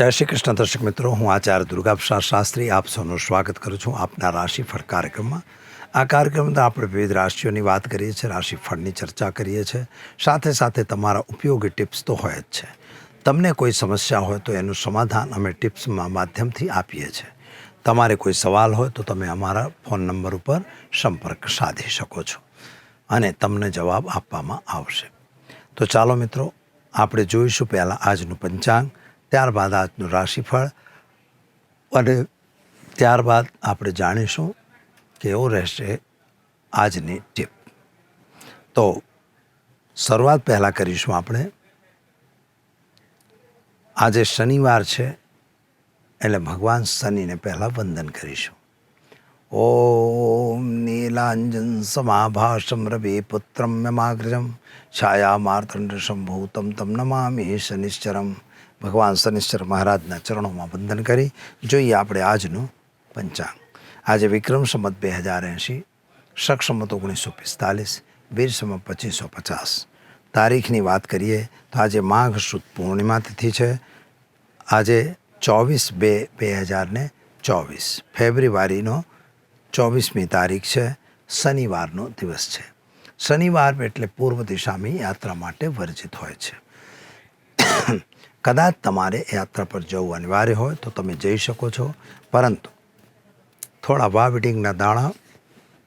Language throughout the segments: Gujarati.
જય શ્રી કૃષ્ણ, દર્શક મિત્રો. હું આચાર્ય દુર્ગાપ્રસાદ શાસ્ત્રી, આપ સૌનું સ્વાગત કરું છું આપના રાશિફળ કાર્યક્રમમાં. આ કાર્યક્રમમાં આપણે વિવિધ રાશિઓની વાત કરીએ છીએ, રાશિફળની ચર્ચા કરીએ છીએ. સાથે સાથે તમારા ઉપયોગી ટિપ્સ તો હોય જ છે. તમને કોઈ સમસ્યા હોય તો એનું સમાધાન અમે ટિપ્સમાં માધ્યમથી આપીએ છીએ. તમારે કોઈ સવાલ હોય તો તમે અમારા ફોન નંબર ઉપર સંપર્ક સાધી શકો છો અને તમને જવાબ આપવામાં આવશે. તો ચાલો મિત્રો, આપણે જોઈશું પહેલાં આજનું પંચાંગ. ત્યારબાદ આજનું રાશિફળ અને ત્યારબાદ આપણે જાણીશું કેવો રહેશે આજની ટીપ. તો શરૂઆત પહેલાં કરીશું આપણે. આજે શનિવાર છે એટલે ભગવાન શનિને પહેલાં વંદન કરીશું. ઓમ નીલાંજન સમાભાષમ રવિ પુત્રમ યમાગ્રજમ. છાયા માર્તંડ સંભૂતમ તમ નમામી શનિશ્ચરમ. ભગવાન શનિશ્ચર મહારાજના ચરણોમાં વંદન કરી. જોઈએ આપણે આજનું પંચાંગ. આજે વિક્રમ સંમત બે હજાર એંશી શક સંમત ઓગણીસો પિસ્તાલીસ, વીર સંમત પચીસો પચાસ. તારીખની વાત કરીએ તો આજે માઘ સુદ પૂર્ણિમા તિથિ છે. આજે ચોવીસ બે બે હજાર ને ચોવીસ, ફેબ્રુઆરીનો ચોવીસમી તારીખ છે. શનિવારનો દિવસ છે. શનિવાર એટલે પૂર્વ દિશામાં યાત્રા માટે વર્જિત હોય છે. કદાચ તમારે યાત્રા પર જવું અનિવાર્ય હોય તો તમે જઈ શકો છો. પરંતુ થોડા વાવિટિંગના દાણા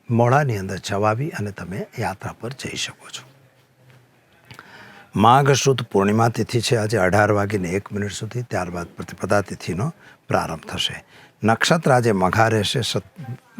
મોડાની અંદર ચવાવી અને તમે યાત્રા પર જઈ શકો છો. માઘ શુદ્ધ પૂર્ણિમા તિથિ છે. આજે અઢાર વાગીને એક મિનિટ સુધી ત્યારબાદ પ્રતિપદા તિથિનો પ્રારંભ થશે. નક્ષત્ર આજે મઘા રહેશે સત,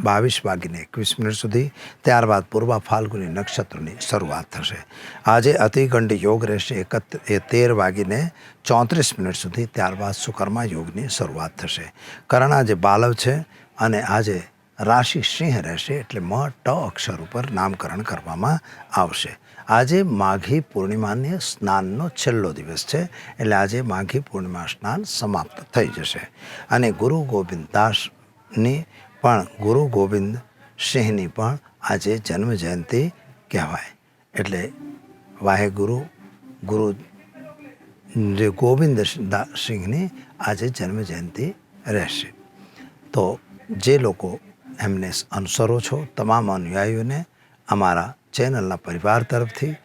બાવીસ વાગીને એકવીસ મિનિટ સુધી, ત્યારબાદ પૂર્વા ફાલ્ગુની નક્ષત્રની શરૂઆત થશે. આજે અતિગંડ યોગ રહેશે એકત, એ તેર વાગીને ચોત્રીસ મિનિટ સુધી, ત્યારબાદ સુકર્મા યોગની શરૂઆત થશે. કરણ આજે બાલવ છે અને આજે રાશિ સિંહ રહેશે એટલે મ ટ અક્ષર ઉપર નામકરણ કરવામાં આવશે. આજે માઘી પૂર્ણિમાને સ્નાનનો છેલ્લો દિવસ છે, એટલે આજે માઘી પૂર્ણિમા સ્નાન સમાપ્ત થઈ જશે. અને ગુરુ ગોવિંદ દાસની પણ, ગુરુ ગોવિંદ સિંહની પણ આજે જન્મ જયંતિ કહેવાય. એટલે વાહેગુરુ, ગુરુ જે ગોવિંદ સિંહની આજે જન્મ જયંતિ રહેશે. તો જે લોકો એમને અનુસરો છો, તમામ અનુયાયીઓને અમારા ચેનલના પરિવાર તરફથી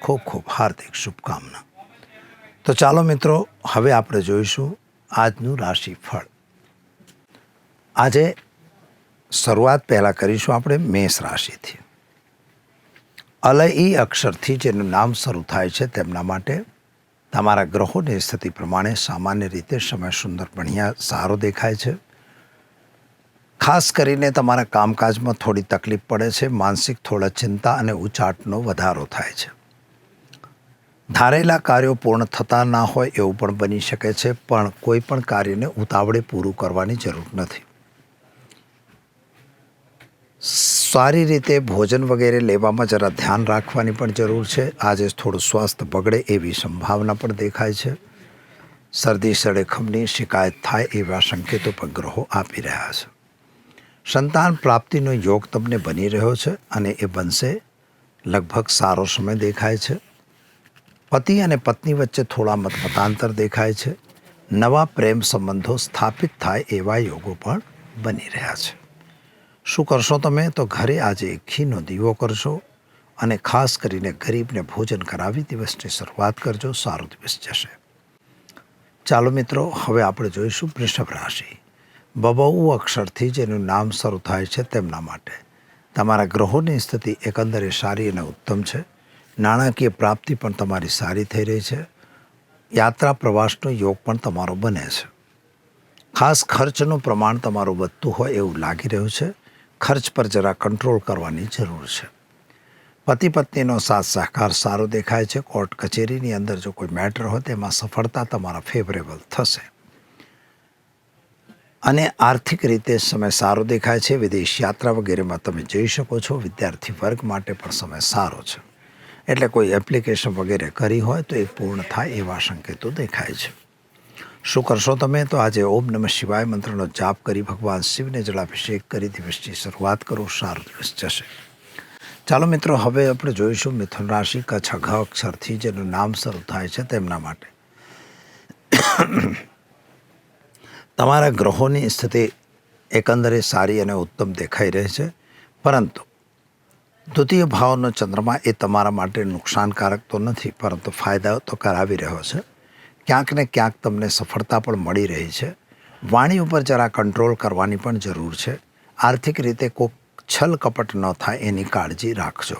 ખૂબ ખૂબ હાર્દિક શુભકામના. તો ચાલો મિત્રો, હવે આપણે જોઈશું આજનું રાશિફળ. આજે શરૂઆત પહેલાં કરીશું આપણે મેષ રાશિથી. અલય અક્ષરથી જેનું નામ શરૂ થાય છે તેમના માટે તમારા ગ્રહોની સ્થિતિ પ્રમાણે સામાન્ય રીતે સમય સુંદર બઢિયા સારો દેખાય છે. ખાસ કરીને તમારા કામકાજમાં થોડી તકલીફ પડે છે, માનસિક થોડા ચિંતા અને ઉચાટનો વધારો થાય છે. ધારેલા કાર્યો પૂર્ણ થતા ના હોય એવું પણ બની શકે છે, પણ કોઈ પણ કાર્યને ઉતાવળે પૂરું કરવાની જરૂર નથી. સારી રીતે ભોજન વગેરે લેવામાં જરા ધ્યાન રાખવાની પણ જરૂર છે. આજે થોડું સ્વાસ્થ્ય બગડે એવી સંભાવના પણ દેખાય છે. શરદી સળેખમની શિકાયત થાય એવા સંકેતો પણ ગ્રહો આપી રહ્યા છે. સંતાન પ્રાપ્તિનો યોગ તમને બની રહ્યો છે અને એ બનશે. લગભગ સારો સમય દેખાય છે. પતિ અને પત્ની વચ્ચે થોડા મતમતાંતર દેખાય છે. નવા પ્રેમ સંબંધો સ્થાપિત થાય એવા યોગો પણ બની રહ્યા છે. શું કરશો તમે? તો ઘરે આજે ઘીનો દીવો કરશો અને ખાસ કરીને ગરીબને ભોજન કરાવી દિવસની શરૂઆત કરજો. સારો દિવસ જશે. ચાલો મિત્રો, હવે આપણે જોઈશું વૃષભ રાશિ. બબઉ અક્ષરથી જેનું નામ શરૂ થાય છે તેમના માટે. તમારા ગ્રહોની સ્થિતિ એકંદરે સારી અને ઉત્તમ છે. નાણાકીય પ્રાપ્તિ પણ તમારી સારી થઈ રહી છે. યાત્રા પ્રવાસનો યોગ પણ તમારો બને છે. ખાસ ખર્ચનું પ્રમાણ તમારું વધતું હોય એવું લાગી રહ્યું છે. ખર્ચ પર જરા કંટ્રોલ કરવાની જરૂર છે. પતિ પત્નીનો સાથ સહકાર સારો દેખાય છે. કોર્ટ કચેરીની અંદર જો કોઈ મેટર હોય તેમાં સફળતા તમારા ફેવરેબલ થશે. અને આર્થિક રીતે સમય સારો દેખાય છે. વિદેશ યાત્રા વગેરેમાં તમે જઈ શકો છો. વિદ્યાર્થી વર્ગ માટે પણ સમય સારો છે. એટલે કોઈ એપ્લિકેશન વગેરે કરી હોય તો એ પૂર્ણ થાય એવા સંકેતો દેખાય છે. શું કરશો તમે? તો આજે ઓમ નમઃ શિવાય મંત્રનો જાપ કરી ભગવાન શિવને જળાભિષેક કરી દિવસની શરૂઆત કરો. સારો દિવસ જશે. ચાલો મિત્રો, હવે આપણે જોઈશું મિથુન રાશિ, કચ્છ અક્ષરથી જેનું નામ શરૂ થાય છે તેમના માટે. તમારા ગ્રહોની સ્થિતિ એકંદરે સારી અને ઉત્તમ દેખાઈ રહી છે. પરંતુ દ્વિતીય ભાવનો ચંદ્રમા એ તમારા માટે નુકસાનકારક તો નથી, પરંતુ ફાયદા તો કરાવી રહ્યો છે. ક્યાંક ને ક્યાંક તમને સફળતા પણ મળી રહી છે. વાણી ઉપર જરા કંટ્રોલ કરવાની પણ જરૂર છે. આર્થિક રીતે કોઈક છલ કપટ ન થાય એની કાળજી રાખજો.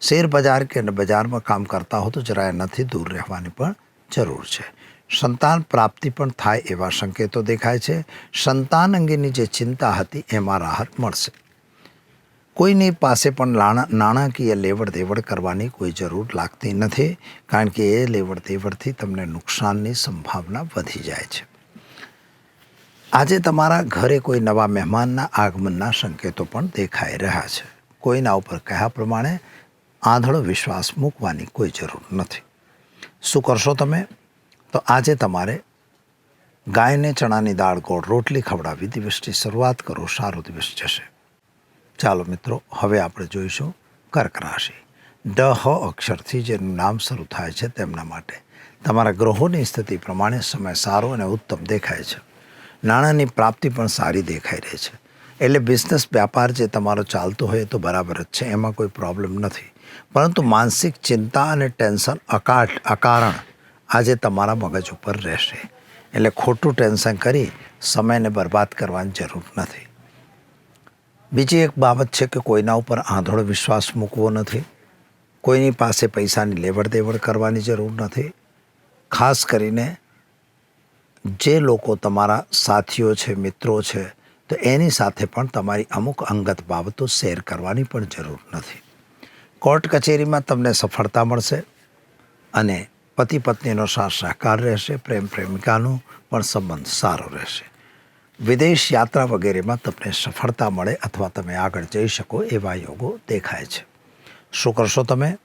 શેર બજાર કે બજારમાં કામ કરતા હો તો જરા એનાથી દૂર રહેવાની પણ જરૂર છે. સંતાન પ્રાપ્તિ પણ થાય એવા સંકેતો દેખાય છે. સંતાન અંગેની જે ચિંતા હતી એમાં રાહત મળશે. કોઈની પાસે પણ નાણાકીય લેવડ દેવડ કરવાની કોઈ જરૂર લાગતી નથી, કારણ કે એ લેવડ દેવડથી તમને નુકસાનની સંભાવના વધી જાય છે. આજે તમારા ઘરે કોઈ નવા મહેમાનના આગમનના સંકેતો પણ દેખાઈ રહ્યા છે. કોઈના ઉપર કહ્યા પ્રમાણે આંધળો વિશ્વાસ મૂકવાની કોઈ જરૂર નથી. શું કરશો તમે? તો આજે તમારે ગાયને, ચણાની દાળ, ગોળ, રોટલી ખવડાવી દિવસની શરૂઆત કરો. સારો દિવસ જશે. ચાલો મિત્રો, હવે આપણે જોઈશું કર્ક રાશિ. ડ હ અક્ષરથી જેનું નામ શરૂ થાય છે તેમના માટે. તમારા ગ્રહોની સ્થિતિ પ્રમાણે સમય સારો અને ઉત્તમ દેખાય છે. નાણાંની પ્રાપ્તિ પણ સારી દેખાઈ રહી છે. એટલે બિઝનેસ, વ્યાપાર જે તમારો ચાલતો હોય તો બરાબર જ છે. એમાં કોઈ પ્રોબ્લેમ નથી. પરંતુ માનસિક ચિંતા અને ટેન્શન અકાટ અકારણ આજે તમારા મગજ ઉપર રહેશે. એટલે ખોટું ટેન્શન કરી સમયને બરબાદ કરવાની જરૂર નથી. બીજી એક બાબત છે કે કોઈના ઉપર આંધળો વિશ્વાસ મૂકવો નથી. કોઈની પાસે પૈસાની લેવડ દેવડ કરવાની જરૂર નથી. ખાસ કરીને જે લોકો તમારા સાથીઓ છે, મિત્રો છે, તો એની સાથે પણ તમારી અમુક અંગત બાબતો શેર કરવાની પણ જરૂર નથી. કોર્ટ કચેરીમાં તમને સફળતા મળશે અને પતિ પત્નીનો સાથ સહકાર રહેશે, પ્રેમ પ્રેમિકાનો પણ સંબંધ સારો રહેશે. વિદેશ યાત્રા વગેરેમાં તમને સફળતા મળે અથવા તમે આગળ જઈ શકો એવા યોગો દેખાય છે. શું કરશો તમે?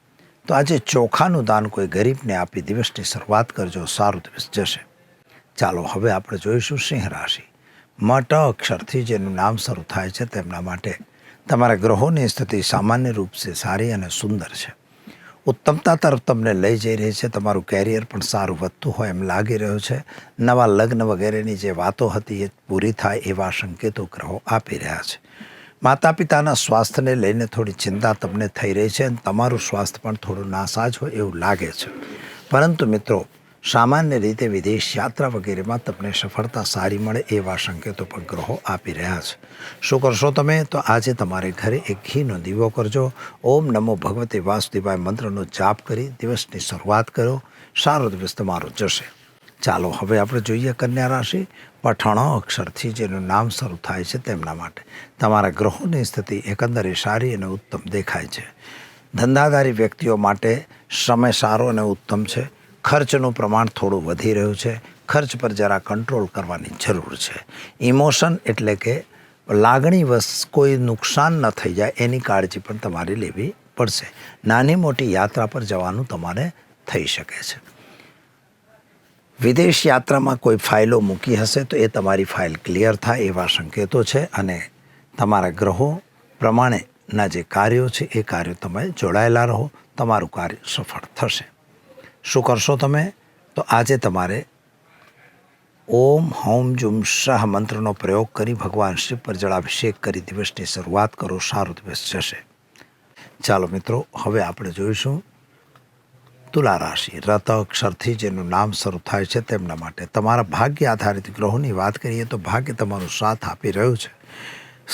તો આજે ચોખાનું દાન કોઈ ગરીબને આપી દિવસની શરૂઆત કરજો, સારું દિવસ જશે. ચાલો, હવે આપણે જોઈશું સિંહ રાશિ. મટ અક્ષરથી જેનું નામ શરૂ થાય છે, તેમના માટે તમારા ગ્રહોની સ્થિતિ સામાન્ય રૂપ છે, સારી અને સુંદર છે. ઉત્તમતા તરફ તમને લઈ જઈ રહી છે, તમારું કેરિયર પણ સારું વધતું હોય એમ લાગી રહ્યું છે. નવા લગ્ન વગેરેની જે વાતો હતી એ પૂરી થાય એવા સંકેતો ગ્રહો આપી રહ્યા છે. માતા પિતાના સ્વાસ્થ્યને લઈને થોડી ચિંતા તમને થઈ રહી છે અને તમારું સ્વાસ્થ્ય પણ થોડું નાસાજ હોય એવું લાગે છે. પરંતુ મિત્રો સામાન્ય રીતે વિદેશ યાત્રા વગેરેમાં તમને સફળતા સારી મળે એવા સંકેતો પણ ગ્રહો આપી રહ્યા છે. શું કરશો તમે? તો આજે તમારે ઘરે એક ઘીનો દીવો કરજો. ઓમ નમો ભગવતે વાસુદેવાય મંત્રનો જાપ કરી દિવસની શરૂઆત કરો. સારો દિવસ તમારો જશે. ચાલો, હવે આપણે જોઈએ કન્યા રાશિ. પઠાણો અક્ષરથી જેનું નામ શરૂ થાય છે તેમના માટે. તમારા ગ્રહોની સ્થિતિ એકંદરે સારી અને ઉત્તમ દેખાય છે. ધંધાદારી વ્યક્તિઓ માટે સમય સારો અને ઉત્તમ છે. ખર્ચનું પ્રમાણ થોડું વધી રહ્યું છે. ખર્ચ પર જરા કંટ્રોલ કરવાની જરૂર છે. ઇમોશન એટલે કે લાગણી વસ કોઈ નુકસાન ન થઈ જાય એની કાળજી પણ તમારે લેવી પડશે. નાની મોટી યાત્રા પર જવાનું તમારે થઈ શકે છે. વિદેશ યાત્રામાં કોઈ ફાઇલો મૂકી હશે તો એ તમારી ફાઇલ ક્લિયર થાય એવા સંકેતો છે અને તમારા ગ્રહો પ્રમાણેના જે કાર્યો છે એ કાર્યો તમે જોડાયેલા રહો. તમારું કાર્ય સફળ થશે. શું કરશો તમે? તો આજે તમારે ઓમ હોમ જુમ શાહ મંત્રનો પ્રયોગ કરી ભગવાન શિવ પર જળાભિષેક કરી દિવસની શરૂઆત કરો, સારો દિવસ જશે. ચાલો મિત્રો, હવે આપણે જોઈશું તુલા રાશિ. રત અક્ષરથી જેનું નામ શરૂ થાય છે તેમના માટે. તમારા ભાગ્ય આધારિત ગ્રહોની વાત કરીએ તો ભાગ્ય તમારો સાથ આપી રહ્યું છે.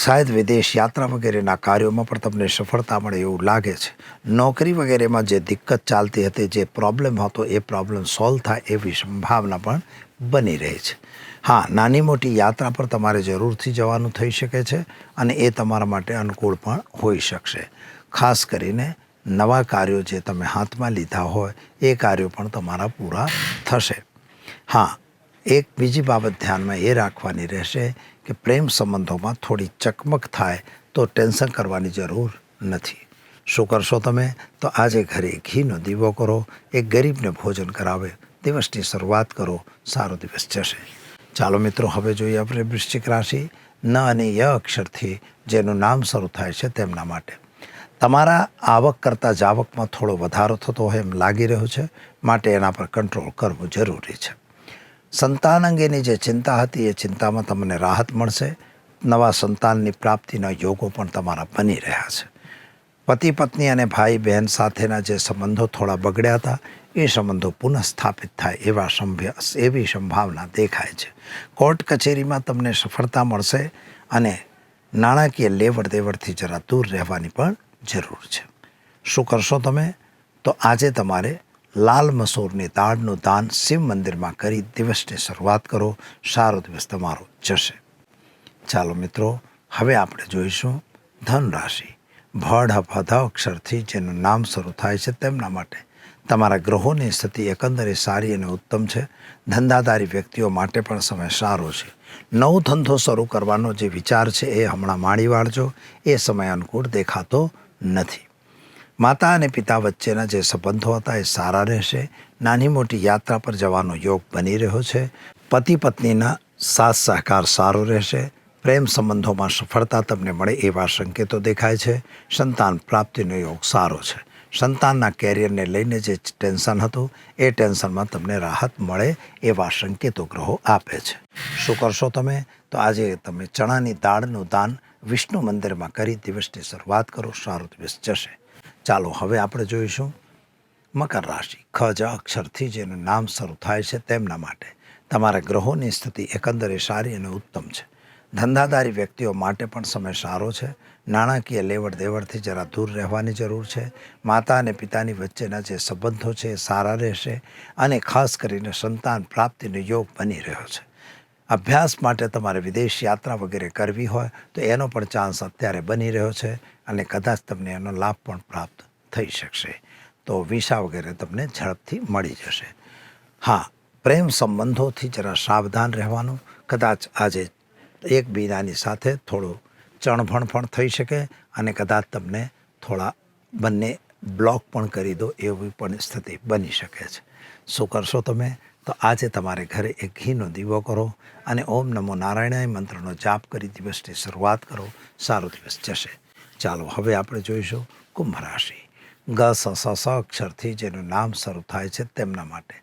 શાયદ વિદેશ યાત્રા વગેરેના કાર્યોમાં પણ તમને સફળતા મળે એવું લાગે છે. નોકરી વગેરેમાં જે દિક્કત ચાલતી હતી, જે પ્રોબ્લેમ હતો, એ પ્રોબ્લેમ સોલ્વ થાય એવી સંભાવના પણ બની રહી છે. હા, નાની મોટી યાત્રા પર તમારે જરૂરથી જવાનું થઈ શકે છે અને એ તમારા માટે અનુકૂળ પણ હોઈ શકશે. ખાસ કરીને નવા કાર્યો જે તમે હાથમાં લીધા હોય, એ કાર્યો પણ તમારા પૂરા થશે. હા એક બીજી બાબત ધ્યાનમાં એ રાખવાની રહેશે કે પ્રેમ સંબંધોમાં થોડી ચકમક થાય તો ટેન્શન કરવાની જરૂર નથી. શું કરશો તમે? તો આજે ઘરે ઘીનો દીવો કરો, એક ગરીબને ભોજન કરાવે, દિવસની શરૂઆત કરો, સારો દિવસ જશે. ચાલો મિત્રો, હવે જોઈએ આપણે વૃશ્ચિક રાશિ. ન અને ય અક્ષરથી જેનું નામ શરૂ થાય છે તેમના માટે. તમારા આવક કરતાં જાવકમાં થોડો વધારો થતો હોય એમ લાગી રહ્યો છે. માટે એના પર કંટ્રોલ કરવું જરૂરી છે. સંતાન અંગેની જે ચિંતા હતી એ ચિંતામાં તમને રાહત મળશે. નવા સંતાનની પ્રાપ્તિના યોગો પણ તમારા બની રહ્યા છે. પતિ, પત્ની અને ભાઈ, બહેન સાથેના જે સંબંધો થોડા બગડ્યા હતા, એ સંબંધો પુનઃસ્થાપિત થાય એવા એવી સંભાવના દેખાય છે. કોર્ટ કચેરીમાં તમને સફળતા મળશે અને નાણાકીય લેવડ દેવડથી જરા દૂર રહેવાની પણ જરૂર છે. શું કરશો તમે? તો આજે તમારે લાલ મસૂરની દાળનું દાન શિવ મંદિરમાં કરી દિવસની શરૂઆત કરો, સારો દિવસ તમારો જશે. ચાલો મિત્રો, હવે આપણે જોઈશું ધન રાશિ ભડ હફાધા અક્ષરથી જેનું નામ શરૂ થાય છે તેમના માટે. તમારા ગ્રહોની સ્થિતિ એકંદરે સારી અને ઉત્તમ છે. ધંધાદારી વ્યક્તિઓ માટે પણ સમય સારો છે. નવો ધંધો શરૂ કરવાનો જે વિચાર છે એ હમણાં માણી વાળજો. એ સમય અનુકૂળ દેખાતો નથી. માતા અને પિતા વચ્ચેના જે સંબંધો હતા એ સારા રહેશે. નાની મોટી યાત્રા પર જવાનો યોગ બની રહ્યો છે. પતિ પત્નીના સાથ સહકાર સારો રહેશે. પ્રેમ સંબંધોમાં સફળતા તમને મળે એવા સંકેતો દેખાય છે. સંતાન પ્રાપ્તિનો યોગ સારો છે. સંતાનના કેરિયરને લઈને જે ટેન્શન હતું, એ ટેન્શનમાં તમને રાહત મળે એવા સંકેતો ગ્રહો આપે છે. શું કરશો તમે? તો આજે તમે ચણાની દાળનું દાન વિષ્ણુ મંદિરમાં કરી દિવસની શરૂઆત કરો. સારો દિવસ જશે. ચાલો, હવે આપણે જોઈશું. મકર રાશિ, ખ, જ, અક્ષરથી જેનું નામ શરૂ થાય છે તેમના માટે. તમારા ગ્રહોની સ્થિતિ એકંદરે સારી અને ઉત્તમ છે. ધંધાદારી વ્યક્તિઓ માટે પણ સમય સારો છે. નાણાકીય લેવડ દેવડથી જરા દૂર રહેવાની જરૂર છે. માતા અને પિતાની વચ્ચેના જે સંબંધો છે એ સારા રહેશે અને ખાસ કરીને સંતાન પ્રાપ્તિનો યોગ બની રહ્યો છે. અભ્યાસ માટે તમારે વિદેશ યાત્રા વગેરે કરવી હોય તો એનો પણ ચાન્સ અત્યારે બની રહ્યો છે. અને કદાચ તમને એનો લાભ પણ પ્રાપ્ત થઈ શકશે. તો વિસા વગેરે તમને ઝડપથી મળી જશે. હા, પ્રેમ સંબંધોથી જરા સાવધાન રહેવાનું. કદાચ આજે એકબીજાની સાથે થોડું ચણભણ પણ થઈ શકે અને કદાચ તમને થોડા બંને બ્લોક પણ કરી દો એવી પણ સ્થિતિ બની શકે છે. શું કરશો તમે? તો આજે તમારે ઘરે એક ઘીનો દીવો કરો અને ઓમ નમો નારાયણાય મંત્રનો જાપ કરી દિવસની શરૂઆત કરો. સારો દિવસ જશે. ચાલો, હવે આપણે જોઈશું કુંભ રાશિ. ગ, સ સ સ અક્ષરથી જેનું નામ શરૂ થાય છે તેમના માટે.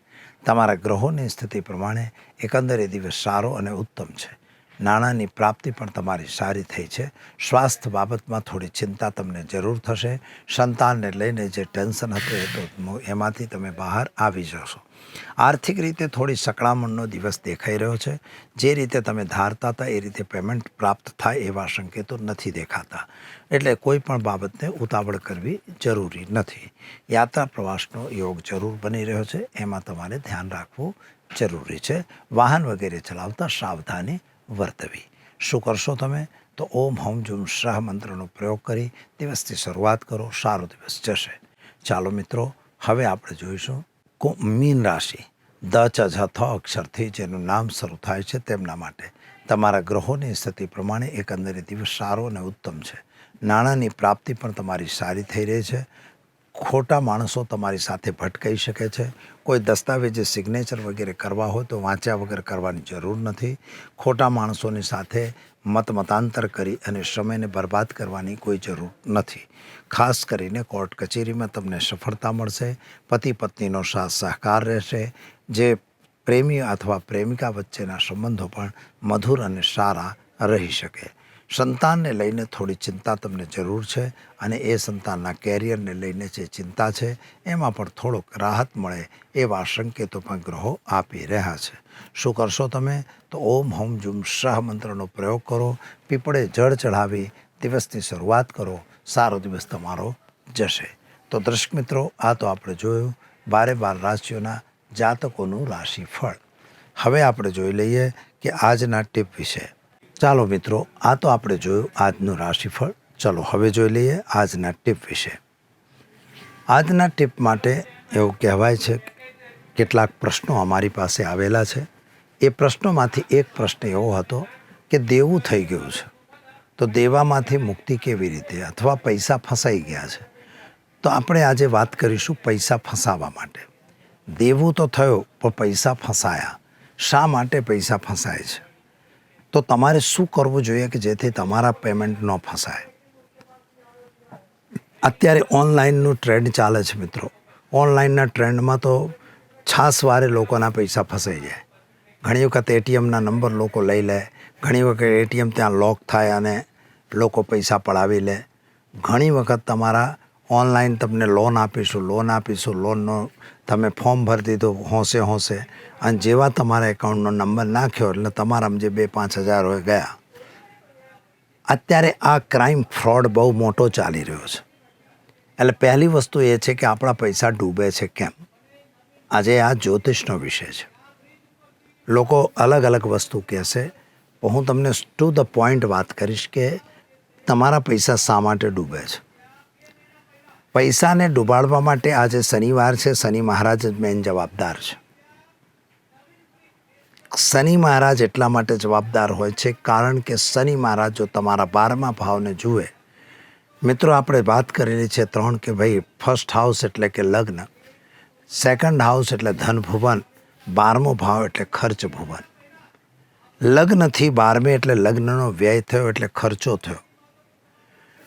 તમારા ગ્રહોની સ્થિતિ પ્રમાણે એકંદરે દિવસ સારો અને ઉત્તમ છે. નાણાંની પ્રાપ્તિ પણ તમારી સારી થઈ છે. સ્વાસ્થ્ય બાબતમાં થોડી ચિંતા તમને જરૂર થશે. સંતાનને લઈને જે ટેન્શન હતું એ તો એમાંથી તમે બહાર આવી જશો. આર્થિક રીતે થોડી સકળામણનો દિવસ દેખાઈ રહ્યો છે. જે રીતે તમે ધારતા હતા, એ રીતે પેમેન્ટ પ્રાપ્ત થાય એવા સંકેતો નથી દેખાતા. એટલે કોઈ પણ બાબતને ઉતાવળ કરવી જરૂરી નથી. યાત્રા પ્રવાસનો યોગ જરૂર બની રહ્યો છે. એમાં તમારે ધ્યાન રાખવું જરૂરી છે. વાહન વગેરે ચલાવતા સાવધાની વર્તવી. શું કરશો તમે? તો ઓમ હોમ જુમ શાહ મંત્રનો પ્રયોગ કરી દિવસથી શરૂઆત કરો. સારો દિવસ જશે. ચાલો મિત્રો, હવે આપણે જોઈશું કુ- મીન રાશિ. દ ચ ઝ થ અક્ષરથી જેનું નામ શરૂ થાય છે તેમના માટે. તમારા ગ્રહોની સ્થિતિ પ્રમાણે એકંદરે દિવસ સારો અને ઉત્તમ છે. નાણાંની પ્રાપ્તિ પણ તમારી સારી થઈ રહી છે. ખોટા માણસો તમારી સાથે ભટકાઈ શકે છે. કોઈ દસ્તાવેજે સિગ્નેચર વગેરે કરવા હોય તો વાંચ્યા વગર કરવાની જરૂર નથી. ખોટા માણસોની સાથે મત મતાંતર કરી અને સમયને બરબાદ કરવાની કોઈ જરૂર નથી. ખાસ કરીને કોર્ટ કચેરીમાં તમને સફળતા મળશે. પતિ પત્નીનો સાથ સહકાર રહેશે. જે પ્રેમી અથવા પ્રેમિકા વચ્ચેના સંબંધો પણ મધુર અને સારા રહી શકે. સંતાનને લઈને થોડી ચિંતા તમને જરૂર છે અને એ સંતાનના કેરિયરને લઈને જે ચિંતા છે, એમાં પણ થોડોક રાહત મળે એવા સંકેતો પણ ગ્રહો આપી રહ્યા છે. શું કરશો તમે? તો ઓમ હોમ જુમ શાહ મંત્રનો પ્રયોગ કરો, પીપળે જળ ચઢાવી દિવસની શરૂઆત કરો, સારો દિવસ તમારો જશે. તો દર્શક મિત્રો, આ તો આપણે જોયું, બારે બાર રાશિઓના જાતકોનું રાશિફળ. હવે આપણે જોઈ લઈએ કે આજના ટીપ વિશે. ચાલો મિત્રો, આ તો આપણે જોયું આજનું રાશિફળ. ચલો, હવે જોઈ લઈએ આજના ટીપ વિશે. આજના ટીપ માટે એવું કહેવાય છે કેટલાક પ્રશ્નો અમારી પાસે આવેલા છે. એ પ્રશ્નોમાંથી એક પ્રશ્ન એવો હતો કે દેવું થઈ ગયું છે. તો દેવામાંથી મુક્તિ કેવી રીતે? અથવા પૈસા ફસાઈ ગયા છે. તો આપણે આજે વાત કરીશું પૈસા ફસાવા માટે. દેવું તો થયો, પણ પૈસા ફસાયા. શા માટે પૈસા ફસાય છે? તો તમારે શું કરવું જોઈએ કે જેથી તમારા પેમેન્ટ ન ફસાય? અત્યારે ઓનલાઈનનું ટ્રેન્ડ ચાલે છે મિત્રો. ઓનલાઈનના ટ્રેન્ડમાં તો છાસવારે લોકોના પૈસા ફસાઈ જાય. ઘણી વખત એટીએમના નંબર લોકો લઈ લે. ઘણી વખત એટીએમ ત્યાં લોક થાય અને લોકો પૈસા પડાવી લે. ઘણી વખત તમારા ઓનલાઈન તમને લોન આપીશું લોન આપીશું લોનનો તમે ફોર્મ ભરી દીધું હોંશે હોંશે. અને જેવા તમારા એકાઉન્ટનો નંબર નાખ્યો, એટલે તમારામાં જે બે પાંચ હજાર હોય ગયા. અત્યારે આ ક્રાઇમ ફ્રોડ બહુ મોટો ચાલી રહ્યો છે. એટલે પહેલી વસ્તુ એ છે કે આપણા પૈસા ડૂબે છે કેમ? આજે આ જ્યોતિષનો વિષય છે. લોકો અલગ અલગ વસ્તુ કહેશે. હું તમને ટુ ધ પોઈન્ટ વાત કરીશ કે તમારા પૈસા શા માટે ડૂબે છે? પૈસાને ડૂબાડવા માટે આજે શનિવાર છે. શનિ મહારાજ જ મેન જવાબદાર છે. શનિ મહારાજ એટલા માટે જવાબદાર હોય છે કારણ કે શનિ મહારાજ જો તમારા બારમા ભાવને જુએ, મિત્રો આપણે વાત કરેલી છે ત્રણ કે ભાઈ ફર્સ્ટ હાઉસ એટલે કે લગ્ન સેકન્ડ હાઉસ એટલે ધન ભુવન, બારમો ભાવ એટલે ખર્ચ ભુવન. લગ્નથી બારમે એટલે લગ્નનો વ્યય થયો એટલે ખર્ચો થયો.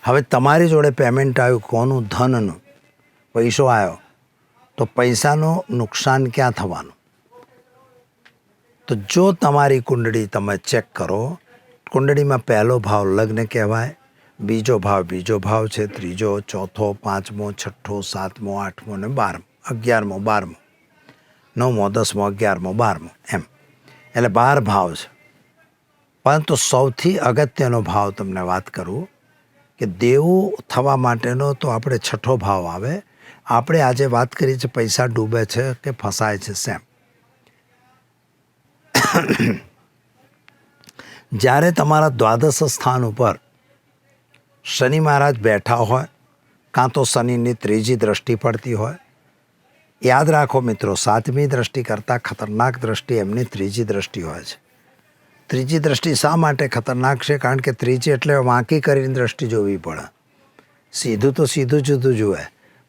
હવે તમારી જોડે પેમેન્ટ આવ્યું, કોનું ધનનું? પૈસો આવ્યો. તો પૈસાનું નુકસાન ક્યાં થવાનું? તો જો તમારી કુંડળી તમે ચેક કરો, કુંડળીમાં પહેલો ભાવ લગ્ન કહેવાય, બીજો ભાવ બીજો ભાવ છે, ત્રીજો, ચોથો, પાંચમો, છઠ્ઠો, સાતમો, આઠમો ને બારમો, અગિયારમો, બારમો, નવમો, દસમો, અગિયારમો, બારમો, એમ. એટલે બાર ભાવ છે. પરંતુ સૌથી અગત્યનો ભાવ તમને વાત કરું કે દેવું થવા માટેનો તો આપણે છઠ્ઠો ભાવ આવે. આપણે આજે વાત કરી છે પૈસા ડૂબે છે કે ફસાય છે સેમ. જ્યારે તમારા દ્વાદશ સ્થાન ઉપર શનિ મહારાજ બેઠા હોય, કાં તો શનિની ત્રીજી દ્રષ્ટિ પડતી હોય, યાદ રાખો મિત્રો, સાતમી દ્રષ્ટિ કરતાં ખતરનાક દ્રષ્ટિ એમની ત્રીજી દ્રષ્ટિ હોય છે. ત્રીજી દ્રષ્ટિ શા માટે ખતરનાક છે? કારણ કે ત્રીજી એટલે વાંકી કરીને દ્રષ્ટિ જોવી પડે. સીધું તો સીધું જુદું જુએ.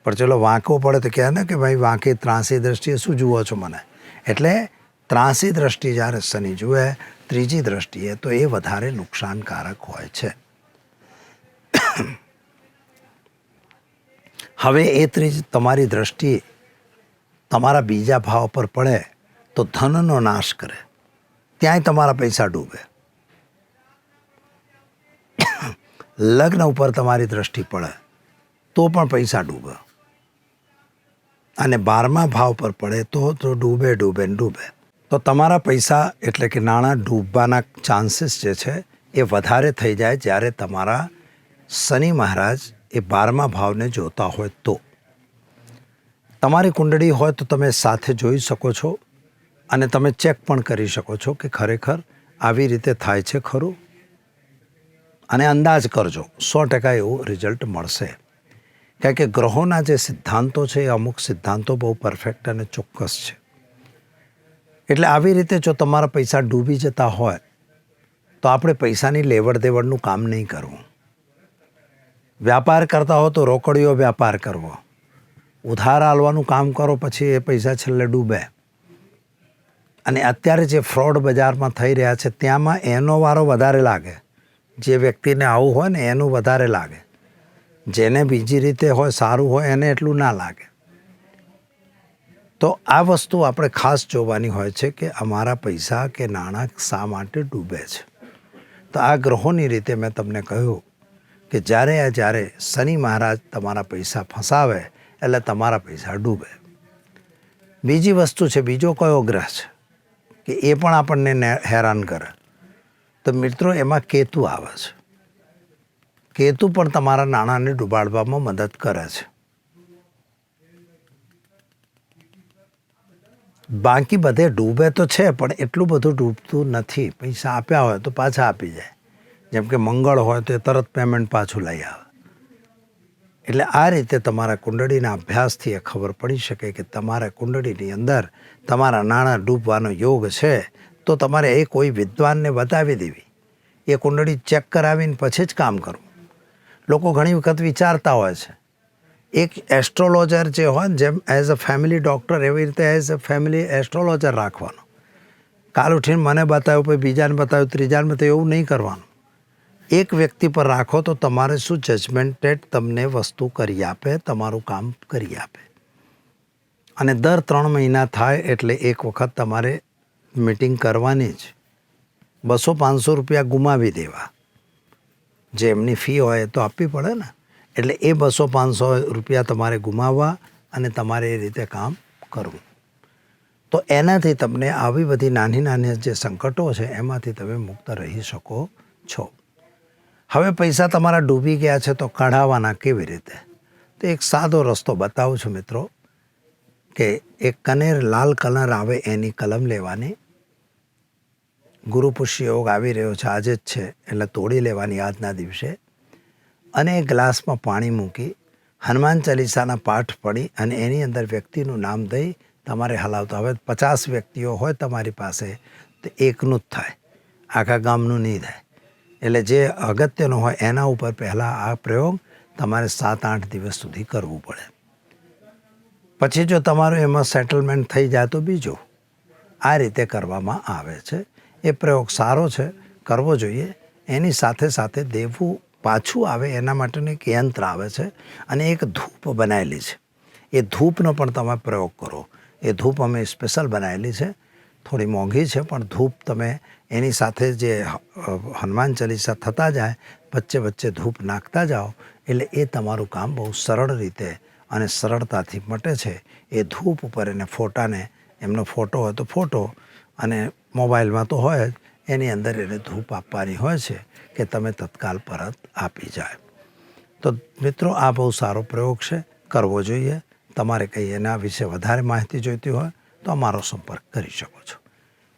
પણ ચલો વાંકો પડે તો કહે ને કે ભાઈ વાંકી ત્રાસી દ્રષ્ટિએ શું જુઓ છો મને? એટલે ત્રાસી દ્રષ્ટિ જ્યારે શનિ જુએ, ત્રીજી દ્રષ્ટિએ તો એ વધારે નુકસાનકારક હોય છે. હવે એ ત્રીજ તમારી દ્રષ્ટિ તમારા બીજા ભાવ પર પડે તો ધનનો નાશ કરે. ત્યાંય તમારા પૈસા ડૂબે. લગ્ન ઉપર તમારી દ્રષ્ટિ પડે, તો પણ પૈસા ડૂબે. અને બારમા ભાવ પર પડે, તો તો ડૂબે ડૂબે ને ડૂબે. તો તમારા પૈસા એટલે કે નાણાં ડૂબવાના ચાન્સીસ જે છે, એ વધારે થઈ જાય જ્યારે તમારા શનિ મહારાજ એ બારમા ભાવને જોતા હોય તો. તમારી કુંડળી હોય તો તમે સાથે જોઈ શકો છો. અને તમે ચેક પણ કરી શકો છો કે ખરેખર આવી રીતે થાય છે ખરું. અને અંદાજ કરજો, સો ટકા એવું રિઝલ્ટ મળશે. કારણ કે ગ્રહોના જે સિદ્ધાંતો છે, એ અમુક સિદ્ધાંતો બહુ પરફેક્ટ અને ચોક્કસ છે. એટલે આવી રીતે જો તમારા પૈસા ડૂબી જતા હોય, તો આપણે પૈસાની લેવડ દેવડનું કામ નહીં કરવું. વ્યાપાર કરતા હો તો રોકડીઓ વ્યાપાર કરવો. ઉધાર આલવાનું કામ કરો, પછી એ પૈસા છેલ્લે ડૂબે. અને અત્યારે જે ફ્રોડ બજારમાં થઈ રહ્યા છે, ત્યાંમાં એનો વારો વધારે લાગે. જે વ્યક્તિને આવું હોય ને, એનું વધારે લાગે. જેને બીજી રીતે હોય, સારું હોય, એને એટલું ના લાગે. તો આ વસ્તુ આપણે ખાસ જોવાની હોય છે કે અમારા પૈસા કે નાણાં શા માટે ડૂબે છે? તો આ ગ્રહોની રીતે મેં તમને કહ્યું કે જ્યારે આ જ્યારે શનિ મહારાજ તમારા પૈસા ફસાવે, એટલે તમારા પૈસા ડૂબે. બીજી વસ્તુ છે, બીજો કયો ગ્રહ છે? કે એ પણ આપણને હેરાન કરે. તો મિત્રો, એમાં કેતુ આવે છે. કેતુ પણ તમારા નાણાંને ડૂબાડવામાં મદદ કરે છે. બાકી બધે ડૂબે તો છે, પણ એટલું બધું ડૂબતું નથી. પૈસા આપ્યા હોય તો પાછા આપી જાય. જેમ કે મંગળ હોય તો એ તરત પેમેન્ટ પાછું લઈ આવે. એટલે આ રીતે તમારા કુંડળીના અભ્યાસથી એ ખબર પડી શકે કે તમારા કુંડળીની અંદર તમારા નાણાં ડૂબવાનો યોગ છે, તો તમારે એ કોઈ વિદ્વાનને બતાવી દેવી. એ કુંડળી ચેક કરાવીને પછી જ કામ કરવું લોકો ઘણી વખત વિચારતા હોય છે. એક એસ્ટ્રોલોજર જે હોય ને, જેમ એઝ અ ફેમિલી ડૉક્ટર એવી રીતે એઝ અ ફેમિલી એસ્ટ્રોલોજર રાખવાનો. કાલ ઉઠીને મને બતાવ્યું, પછી બીજાને બતાવ્યું, ત્રીજાને બતાવ્યું, એવું નહીં કરવાનું. એક વ્યક્તિ પર રાખો તો તમારે શું જજમેન્ટેડ તમને વસ્તુ કરી આપે, તમારું કામ કરી આપે. અને દર ત્રણ મહિના થાય એટલે એક વખત તમારે મિટિંગ કરવાની જ. બસો પાંચસો રૂપિયા ગુમાવી દેવા. જે એમની ફી હોય તો આપવી પડે ને. એટલે એ બસો પાંચસો રૂપિયા તમારે ગુમાવવા અને તમારે એ રીતે કામ કરવું. તો એનાથી તમને આવી બધી નાની નાની જે સંકટો છે, એમાંથી તમે મુક્ત રહી શકો છો. હવે પૈસા તમારા ડૂબી ગયા છે તો કઢાવવાના કેવી રીતે? તો એક સાદો રસ્તો બતાવું છું મિત્રો, કે એક કનેર, લાલ કલર આવે એની કલમ લેવાની. ગુરુ પુષ્ય યોગ આવી રહ્યો છે, આજે જ છે, એટલે તોડી લેવાની આજના દિવસે. અને એ ગ્લાસમાં પાણી મૂકી, હનુમાન ચાલીસાના પાઠ પડી અને એની અંદર વ્યક્તિનું નામ દઈ તમારે હલાવતા. હવે પચાસ વ્યક્તિઓ હોય તમારી પાસે, તો એકનું જ થાય. આખા ગામનું નહીં થાય. એટલે જે અગત્યનો હોય એના ઉપર પહેલાં આ પ્રયોગ તમારે સાત આઠ દિવસ સુધી કરવું પડે. પછી જો તમારું એમાં સેટલમેન્ટ થઈ જાય તો બીજું આ રીતે કરવામાં આવે છે. એ પ્રયોગ સારો છે, કરવો જોઈએ. એની સાથે સાથે દેવું પાછું આવે એના માટેનું એક યંત્ર આવે છે અને એક ધૂપ બનાવેલી છે. એ ધૂપનો પણ તમે પ્રયોગ કરો. એ ધૂપ અમે સ્પેશિયલ બનાવેલી છે. થોડી મોંઘી છે, પણ ધૂપ તમે એની સાથે જે હનુમાન ચાલીસા થતા જાય, વચ્ચે વચ્ચે ધૂપ નાખતા જાઓ, એટલે એ તમારું કામ બહુ સરળ રીતે અને સરળતાથી મટે છે. એ ધૂપ ઉપર એને ફોટાને, એમનો ફોટો હોય તો ફોટો, અને મોબાઈલમાં તો હોય જ, એની અંદર એને ધૂપ આપવાની હોય છે કે તમે તત્કાલ પરત આપી જાય. તો મિત્રો, આ બહુ સારો પ્રયોગ છે, કરવો જોઈએ. તમારે કંઈ એના વિશે વધારે માહિતી જોઈતી હોય તો અમારો સંપર્ક કરી શકો છો.